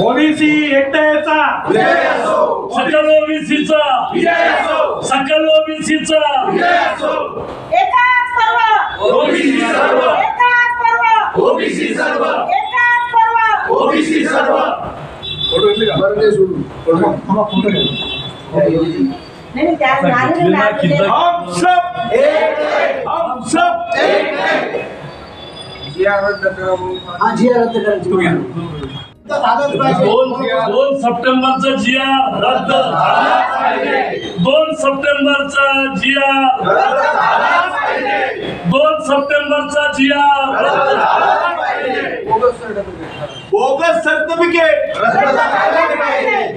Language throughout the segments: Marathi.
ओबीसी एकट्याचा सकल ओबीसीचा. सकल ओबीसीचा. एकाच पर्व. ओबीसी सर्व. एकाच पर्व. ओबीसी सर्व. एकाच पर्व. ओबीसी सर्व. नाही नाही, त्या झालेलं नाही. हम सब एक हम सब एक जिया रद्द झाला पाहिजे. दोन सप्टेंबरचा जिया दोन सप्टेंबरचा जिया रद्द झाला पाहिजे बोगस सर्टिफिकेट.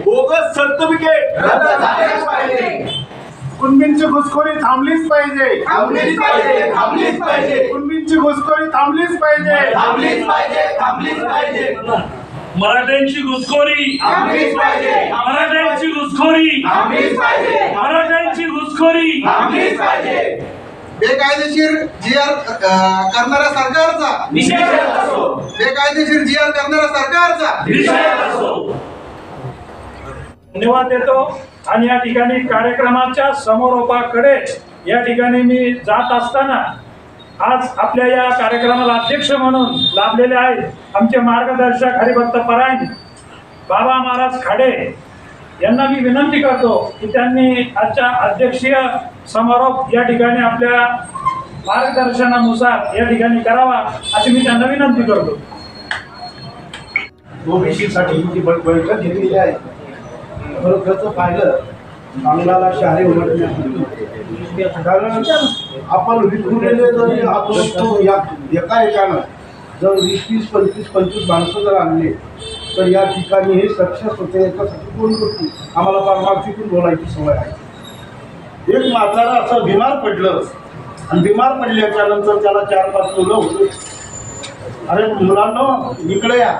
Bogus certificate. कुणबींची घुसखोरी थांबलीच पाहिजे. थांबलीच पाहिजे थांबलीच पाहिजे. कुणबींची घुसखोरी थांबलीच पाहिजे. थांबलीच पाहिजे थांबलीच पाहिजे. मराठ्यांची घुसखोरी. मराठ्यांची घुसखोरी. मराठ्यांची घुसखोरी. बेकायदेशीर जी आर करणाऱ्या सरकारचा. निषेध असो. बेकायदेशीर जी आर करणाऱ्या सरकारचा. निषेध असो. धन्यवाद देतो. आणि या ठिकाणी कार्यक्रमाच्या समोरोपाकडे या ठिकाणी मी जात असताना आज आपल्या या कार्यक्रमाला अध्यक्ष म्हणून लाभलेले आहेत. आमचे मार्गदर्शक हरिभक्त परायण बाबा महाराज खाडे यांना मी विनंती करतो की त्यांनी आजच्या अध्यक्षीय समारोप या ठिकाणी आपल्या मार्गदर्शनानुसार या ठिकाणी करावा अशी मी त्यांना विनंती करतो. ओबीसी जी ब- बैठक घेतलेली आहे. खरोखरच पाहिलं अंगणाला शहारे उमटले कारण आपण विखुरलेले जरी आहोत या एका एकानं जर वीस वीस पंचवीस पंचवीस माणसं जर आणले तर या ठिकाणी हे सक्सेस होते याच्यासाठी कोण करतो आम्हाला परमार्थीतून बोलायची सवय आहे. एक म्हातारा असं बिमार पडलं आणि बिमार पडल्याच्या नंतर त्याला चार पाच मुलं होते. अरे मुलांनो इकडे या.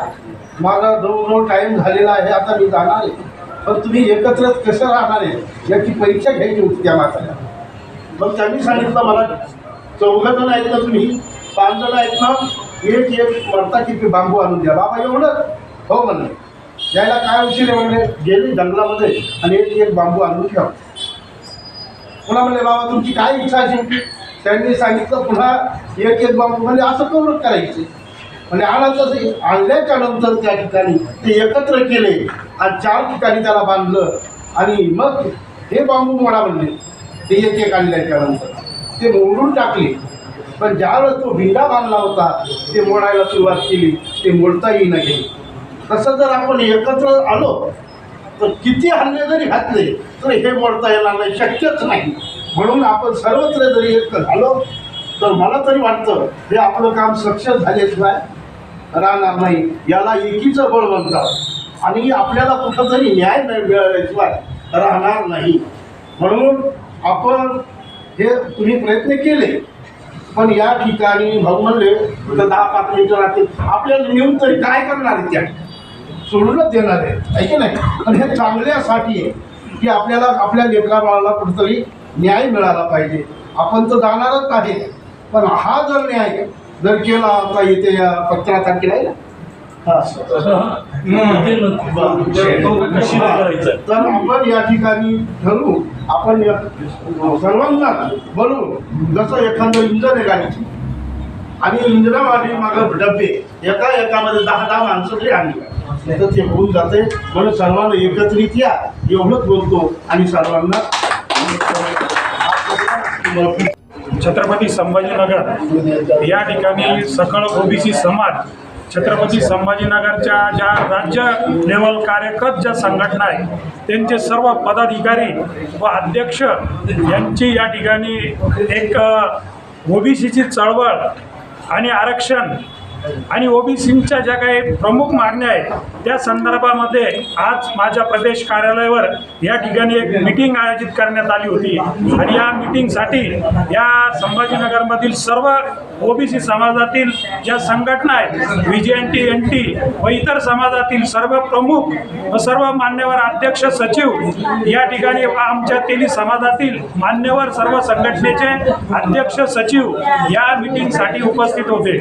माझा जवळजवळ टाईम झालेला आहे आता मी जाणार आहे. पण तुम्ही एकत्र कसं राहणार आहे याची परीक्षा घ्यायची होती त्या माताला मग त्यांनी सांगितलं मला चौघं जण आहेत ना तुम्ही? पाच जण आहेत ना? एक एक मरता किती बांबू आणून द्या. बाबा एवढं हो म्हणले. यायला काय उशीर आहे म्हणले? गेले जंगलामध्ये आणि एक एक बांबू आणून ठेवा. पुन्हा म्हणले बाबा तुमची काय इच्छा असेल? त्यांनी सांगितलं पुन्हा एक एक बांबू. म्हणजे असं करून करायचे? म्हणजे आणायचं आणल्याच्या नंतर त्या ठिकाणी ते एकत्र केले आणि चार ठिकाणी त्याला बांधलं आणि मग हे बांबू मोडा म्हणले. ते एक एक आणल्याच्या नंतर. ते मोडून टाकले. पण ज्यावेळेस तो भिंडा बांधला होता ते मोडायला सुरुवात केली ते मोडता येईना गेली. तसं जर आपण एकत्र आलो तर किती हल्ले जरी घातले तर हे मोडता येणार नाही शक्यच नाही. म्हणून आपण सर्वत्र जरी एक झालो तर मला तरी वाटतं हे आपलं काम सक्सेस झाल्याशिवाय राहणार नाही. याला एकीचं बळ म्हणतात. आणि आपल्याला कुठंतरी न्याय नाही मिळाल्याशिवाय राहणार नाही. म्हणून आपण हे तुम्ही प्रयत्न केले पण या ठिकाणी भाऊ म्हणले तर दहा पाच मिनिटं राहतील. आपल्याला नेऊन तरी काय करणार आहे त्या? सोडूनच देणार आहे. आहे की नाही? पण हे चांगल्यासाठी आहे की आपल्याला आपल्या लेकरा बाळाला कुठेतरी न्याय मिळाला पाहिजे. आपण तर जाणारच आहे. पण हा जर न्याय जर केला आता येते या सतरा तारखेला आहे ना हा ते नशीब करायचं तर आपण या ठिकाणी ठरवू. आपण या सर्वांना बनवू जसं एखादं इंजन आहे गाडीची. आणि इंजनामध्ये मागं डबे. एका एकामध्ये दहा दहा माणसं जरी आणली. तर ते होऊन जाते. म्हणून सर्वांना एकत्रित या. एवढंच बोलतो आणि सर्वांना छत्रपती संभाजीनगर. या ठिकाणी सकळ ओबीसी समाज छत्रपती संभाजीनगरच्या ज्या राज्य लेवल कार्यरत ज्या संघटना आहेत त्यांचे सर्व पदाधिकारी व अध्यक्ष यांची या ठिकाणी एक ओबीसीची चळवळ आणि आरक्षण आणि ओबीसींच्या ज्या काही प्रमुख मागण्या आहेत त्या संदर्भामध्ये आज माझ्या प्रदेश कार्यालयावर या ठिकाणी एक मिटिंग आयोजित करण्यात आली होती. आणि या मिटिंगसाठी या संभाजीनगरमधील सर्व ओबीसी समाजातील ज्या संघटना आहेत V J N T N T व इतर समाजातील सर्व प्रमुख व सर्व मान्यवर अध्यक्ष सचिव या ठिकाणी आमच्या तिन्ही समाजातील मान्यवर सर्व संघटनेचे अध्यक्ष सचिव या मिटिंगसाठी उपस्थित होते.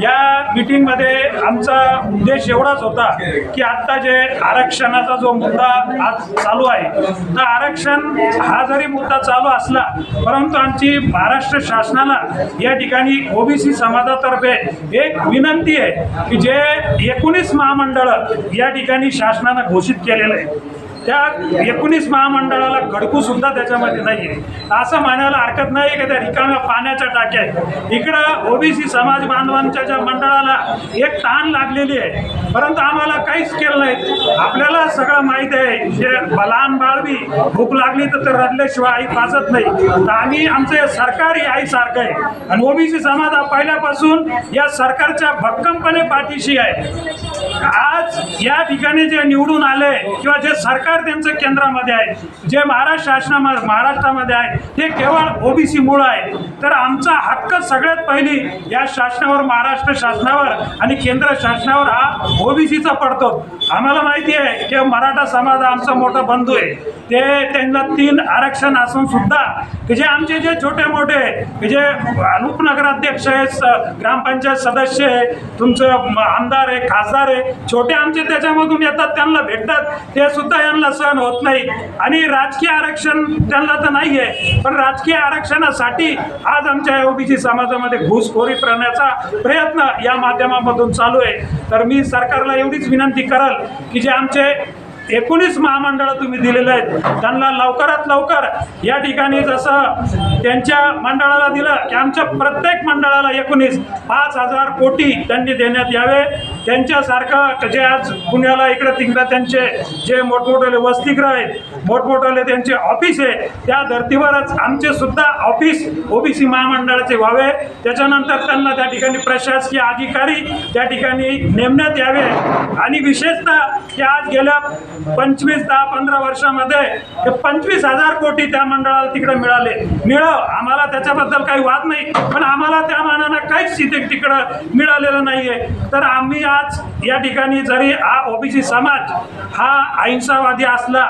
या मिटिंगमध्ये आमचा उद्देश एवढाच होता की आत्ता जे आरक्षणाचा जो मुद्दा आज चालू आहे तर आरक्षण हा जरी मुद्दा चालू असला परंतु आमची महाराष्ट्र शासनाला या ठिकाणी ओबीसी समाजातर्फे एक विनंती आहे की जे एकोणीस महामंडळ या ठिकाणी शासनानं घोषित केलेलं आहे त्या एकोणीस महामंडळाला खडकू सुद्धा त्याच्यामध्ये नाही आहे असं म्हणायला हरकत नाही की त्या रिकाम्या पाण्याच्या टाक्या आहेत. इकडं ओबीसी समाज बांधवांच्या ज्या मंडळाला एक ताण लागलेली आहे परंतु आम्हाला काहीच केलं नाही. आपल्याला सगळं माहीत आहे जे लहान बाळबी भूक लागली तर ते रडल्याशिवाय आई पाचत नाही. तर आम्ही आमचं हे सरकार ही आईसारखं आहे. आणि ओबीसी समाज हा पहिल्यापासून या सरकारच्या भक्कमपणे पाठीशी आहे. आज या ठिकाणी जे निवडून आले किंवा जे सरकार त्यांचं केंद्रामध्ये आहे. जे महाराष्ट्र शासनामध्ये महाराष्ट्रामध्ये आहे ते केवळ ओबीसी मूळ आहे. तर आमचा हक्क सगळ्यात पहिली या शासनावर महाराष्ट्र शासनावर आणि केंद्र शासनावर हा ओबीसीचा पडतो. आम्हाला माहिती आहे की मराठा समाज आमचा मोठा बंधू आहे. ते त्यांना तीन आरक्षण असून सुद्धा की जे आमचे जे छोटे मोठे की जे उपनगराध्यक्ष आहे स- ग्रामपंचायत सदस्य आहे तुमचं आमदार आहे खासदार आहे छोटे आमचे त्याच्यामधून येतात त्यांना भेटतात ते सुद्धा यांना सहन होत नाही. आणि राजकीय आरक्षण त्यांना तर नाही आहे पण राजकीय आरक्षणासाठी आज आमच्या ओबीसी समाजामध्ये घुसखोरी करण्याचा प्रयत्न या माध्यमामधून चालू आहे. तर मी सरकारला एवढीच विनंती कराल की जे आमचे एकोणीस महामंडळं तुम्ही दिलेले आहेत त्यांना लवकरात लवकर या ठिकाणी जसं त्यांच्या मंडळाला दिलं की आमच्या प्रत्येक मंडळाला एकोणीस पाच हजार कोटी त्यांनी देण्यात यावे. त्यांच्यासारखं जे आज पुण्याला इकडे तिकडे त्यांचे जे मोठमोठे वसतिगृह आहेत मोठमोठाले त्यांचे ऑफिस आहे त्या धर्तीवरच आमचे सुद्धा ऑफिस ओबीसी महामंडळाचे व्हावे. त्याच्यानंतर त्यांना त्या ठिकाणी प्रशासकीय अधिकारी त्या ठिकाणी नेमण्यात यावे. आणि विशेषतः की आज गेल्या पंचवीस दहा पंधरा वर्षामध्ये पंचवीस हजार कोटी त्या मंडळाला तिकडे मिळाले. मिळव आम्हाला त्याच्याबद्दल काही वाद नाही पण आम्हाला त्या मानानं काहीच तिथे तिकडं मिळालेलं नाही आहे तर आम्ही आज या ठिकाणी जरी हा ओबीसी समाज हा अहिंसावादी असला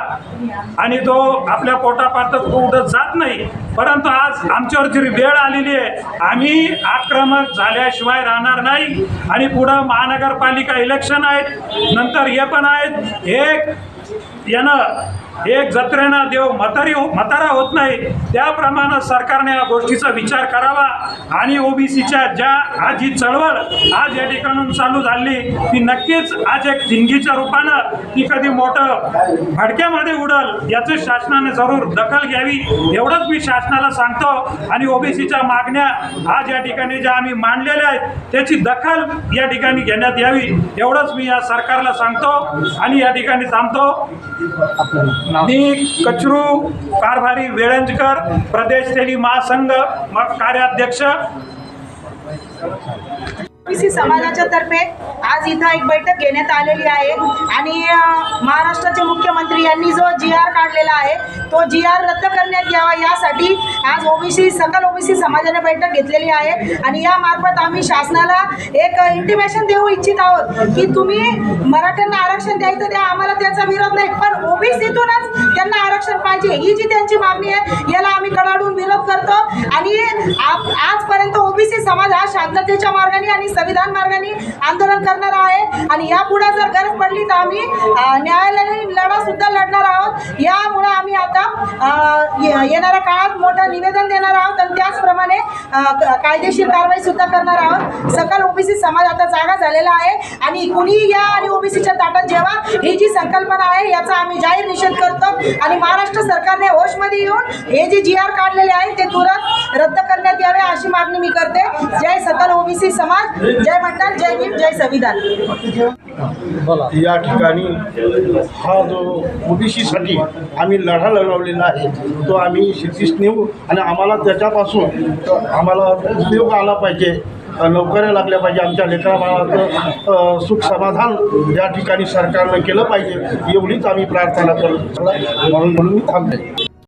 आणि तो आपल्या पोटापातच उडत जात नाही परंतु आज आमच्यावर जी वेळ आलेली आहे आम्ही आक्रमक झाल्याशिवाय राहणार नाही आणि पुढं महानगरपालिका इलेक्शन आहेत नंतर हे पण आहेत एक यानं एक जत्रेना देव मतारी हो- मतारा होत नाही. त्याप्रमाणे सरकारने या गोष्टीचा विचार करावा. आणि ओबीसीच्या ज्या आज ही चळवळ आज या ठिकाणून चालू झाली ती नक्कीच आज एक ठिणगीच्या रूपानं ती कधी मोठं भडक्यामध्ये उडल याचं शासनाने जरूर दखल घ्यावी एवढंच मी शासनाला सांगतो. आणि ओबीसीच्या मागण्या आज या ठिकाणी ज्या आम्ही मांडलेल्या आहेत त्याची दखल या ठिकाणी घेण्यात यावी एवढंच मी या सरकारला सांगतो. आणि या ठिकाणी थांबतो. मी कचरू कारभारी वेळंजकर प्रदेश सेली महासंघ म- कार्याध्यक्ष. ओबीसी समाजाच्या तर्फे आज इथं एक बैठक घेण्यात आलेली आहे. आणि महाराष्ट्राचे मुख्यमंत्री यांनी जो जी आर काढलेला आहे तो जी आर रद्द करण्यात यावा यासाठी आज ओबीसी सकल ओबीसी समाजाने बैठक घेतलेली आहे. आणि या मार्फत आम्ही शासनाला एक इंटिमेशन देऊ इच्छित आहोत की तुम्ही मराठ्यांना आरक्षण द्यायचं द्या आम्हाला त्याचा विरोध नाही. पण ओबीसीतूनच त्यांना आरक्षण पाहिजे ही जी त्यांची मागणी आहे याला आम्ही कडाडून विरोध करतो. आणि आप- आजपर्यंत ओबीसी समाज हा शांततेच्या मार्गाने आणि संविधान मार्गाने आंदोलन करणार आहे. आणि यापुढे जर गरज पडली तर आम्ही न्यायालयीन लढा सुद्धा लढणार आहोत. यामुळे आम्ही आता ये- येणाऱ्या काळात मोठं निवेदन देणार आहोत आणि त्याचप्रमाणे क- कायदेशीर कारवाई सुद्धा करणार आहोत. सकल ओबीसी समाज आता जागा झालेला आहे. आणि कुणीही या आणि ओबीसीच्या ताटात जेव्हा ही जी संकल्पना आहे याचा आम्ही जाहीर निषेध करतो. आणि महाराष्ट्र सरकारने होशमध्ये येऊन हे जे जी आर काढलेले आहे ते तुरंत रद्द करण्यात यावे अशी मागणी मी करते. जय सकल ओबीसी समाज. जय मंडळ जय भीम जय संविधान. या ठिकाणी हा जो ओबीसीसाठी आम्ही लढा लढवलेला आहे तो आम्ही शिस्तीस नेऊ आणि आम्हाला त्याच्यापासून आम्हाला उपयोग आला पाहिजे नोकऱ्या लागल्या पाहिजे आमच्या लेकरा बाळाचं अ, सुख समाधान या ठिकाणी सरकारनं केलं पाहिजे एवढीच आम्ही प्रार्थना करतो. म्हणून म्हणून मी थांबते